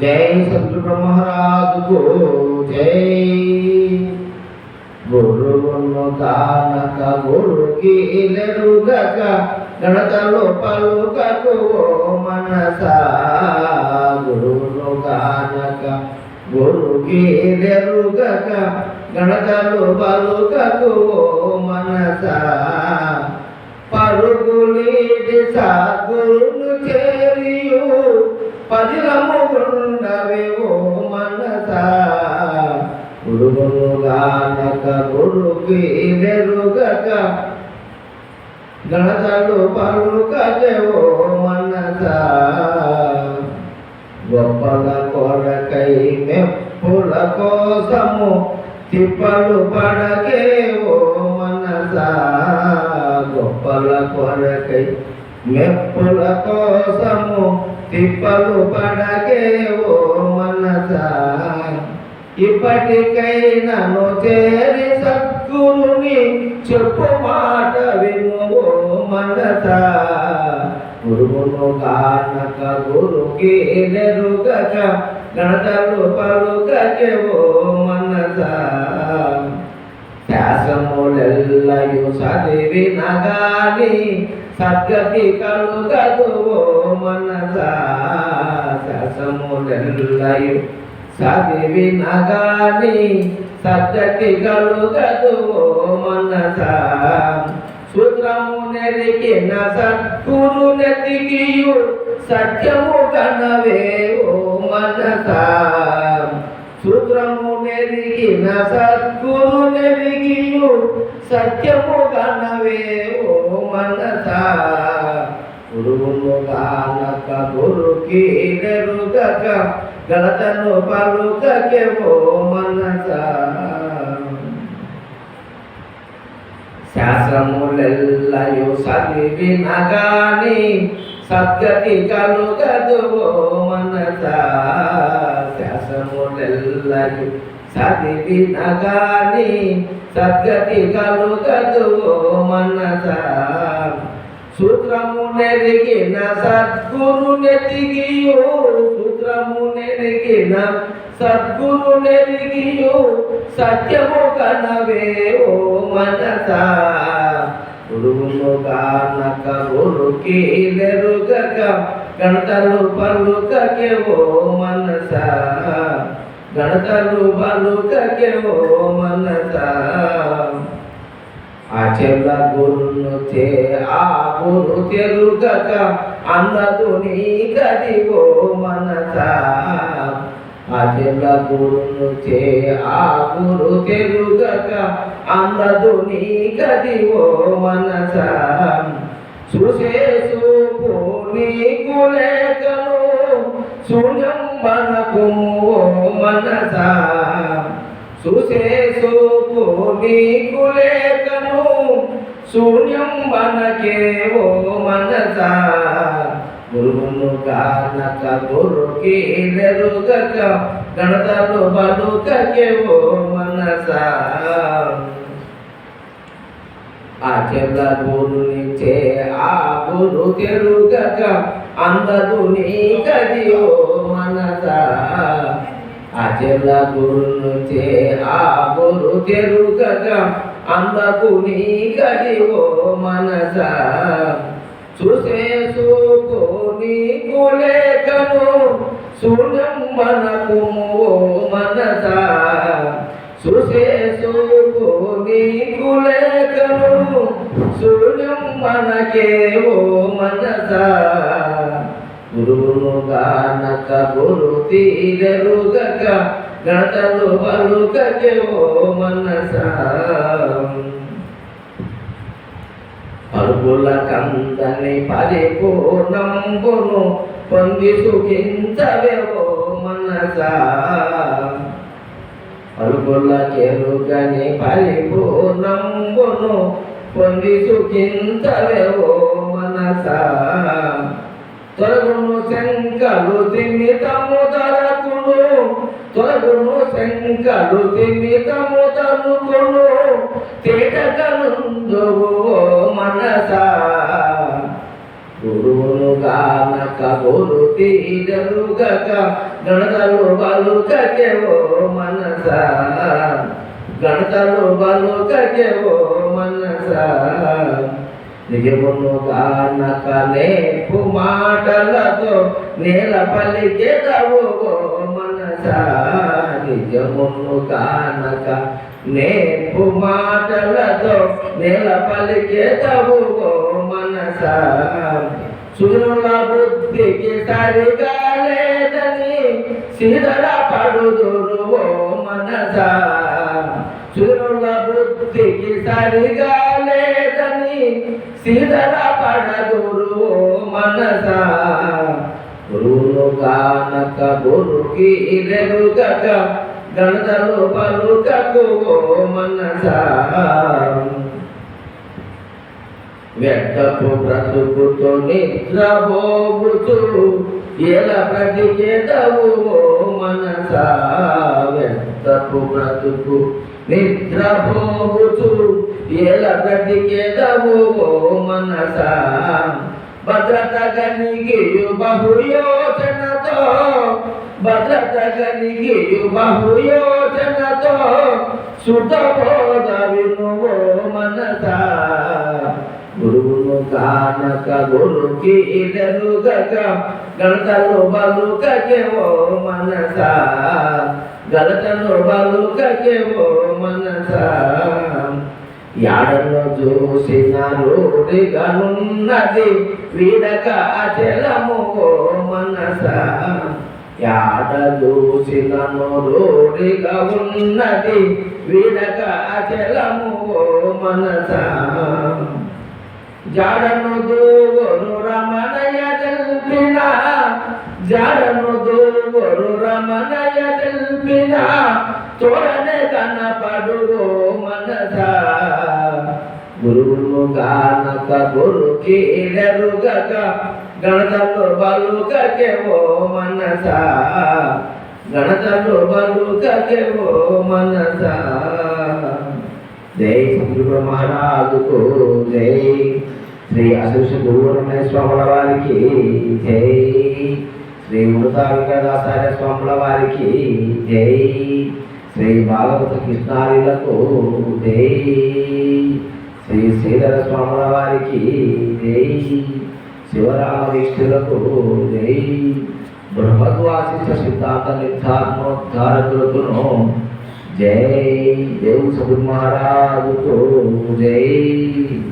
జై సద్గురు మహారాజుకు జై. గురువును కానక గురుకి లెరుగక గణతలు పలుకకు మనస. గురువును కానక గురుకి లెరుగక గణతలు పలుకకు మనస. పరుగులీటి సాగురును చేరియు పదిలము గుండవే ఓ మనస? గురువును గానక గురుకి నెరుగక గణతలు పలుకవే మనస? గొప్పల కొరకై మెప్పుల కోసము తిప్పలు పడకే ఓ మనస? గొప్పల కొరకై మెప్పుల కోసము తిప్పలు పడకే ఓ మనస ఇప్పటికైనను చేరి సద్గురుని చెప్పు మాట విను ఓ మనస. గురువును కానక గురుకి నెరుగక గణతలు పలుకకే ఓ మనస. శాసములెల్లయు చదివిన గాని సద్గతి కలుగదు ఓ మనస. శాసములెల్లయు చదివిన గాని సద్గతి కలుగదు మనస. సూత్రము నెరిగిన సద్గురు నెతికియు సత్యము కనవే ఓ మనస. సూత్రము ఎరిగిన సద్గురు నెరిగియు సత్యము గణవే ఓ మనస. గురువును గానక గురుకి నెరుగక గలతను పలుకకే ఓ మనస. శాస్త్రములెల్లయు చదివిన గాని సద్గతి కలుగదు ఓ మనస. శాస్త్రములెల్లయు చదివిన గాని సద్గతి కలుగదు మనస. సూత్రము నెరిగిన సద్గురు నెతిగియు సూత్రము నెరిగిన సద్గురు నెరిగియు సత్యము కనవే ఓ మనస. గురువును కానక గురుకి నెరుగక గణతలు పలుకకే ఓ మనస. గణతలు పలుకకే ఓ మనస ఆచరణ గురును ఆ గురు తెరుగక అందదు నీ గదిగో మనస ఆచరణ గురును చే ఆ గురు తెరుగక అందదు నీ గదిగో మనస సుశేషు నీకు లేఖను శూన్యం మనకు మనస సుశేషు నీకు లేఖను శూన్యం మనకే ఓ మనస. గురువును కానక గురుకి నెరుగక గణతలు బలుకకే ఓ మనస. ఆచరణ గురుని చే ఆ గురు తెరుగక అందదు నీ కది ఓ మనస. ఆచరణ గురును చే ఆ గురు తెరుగక అందకు నీ గది ఓ మనస. చూసే సూపు నీకు లేఖను శూన్యం మనకు ఓ మనస. చూసే సూపు నీకు లేఖను శూన్యం మనకే ఓ మనసా. గానక గురు తీరెరుగక గణతలు పలుకకే ఓ మనస. పరుగుల కందని పరిపూర్ణంబును పొంది సుఖించవేవో మనస. పరుగుల కెరుగని పరిపూర్ణంబును పొంది సుఖించవేవో మనస. తొలగును శంకలు తిమితము తరకును తొలగును శంకలు తిమితము తరుకును తేటకనుందువు మనస. గురువును గానక గురు తీరలుగక గణతలు బలుకకెవో మనస. గణతలు బలుకకెవో మనస. నిజమును గానక నేర్పు మాట మాటలతో నేల పలికెదవు మనస నిజమును గానక. నేపు మాటలతో నేల పలికెదవు మనస. సునుల బుద్ధికి సరిగా లేదని సిదర పడుదురు ఓ మనస. సునుల బుద్ధికి సరిగా లేదని సిదర గానక గురుకి లెరుగక గణతలు పలుకకు మనస. వ్యర్థపు బ్రతుకుతో నిద్రపోగుతూ ఎలా బ్రతికేదవు ఓ మనస? వ్యక్తపు బ్రతుకు నిద్రపోగుతూ ఎలా బ్రతికేదవు ఓ మనస? భద్రత గనిగియు బహుయోచనతో భద్రత గనిగియు బహుయోచనతో సుతబోధ వినువో మనస. గురువును కానక గురుకి ఇదరుగక గణతలు బలుకకెవో మనస. గలతను బలుకకెవో మనస. యాడను చూసిన రోడిగనున్నది వీడక అచలము ఓ మనస యాడ రోడిగా ఉన్నది విడక అచలము మనస. జాడను దూవరు రమణయ తెల్పిన జాడను దూవరు రమణయ తెల్పిన చూడనే కనపడు ఓ మనస. గురువును గానక గురు కీడరుగక గణతలు బలు ఓ మనస. గణతలు బలు ఓ మనస. జై శ్రీ మహారాజుకు జై. శ్రీ అశిష గురువరమణ స్వాముల వారికి జై. శ్రీ ఉడతాంగదాచార్య స్వాముల వారికి జై. శ్రీ భాగవత కృష్ణారిలకు జై. శ్రీ శ్రీధర స్వాముల వారికి జై శివరామకృష్ణులకు జై బృహద్వాసిష్ట సిద్ధాంత నిర్ధాత్మోద్ధారకులకును జై దేవు సభు మహారాజుకు జై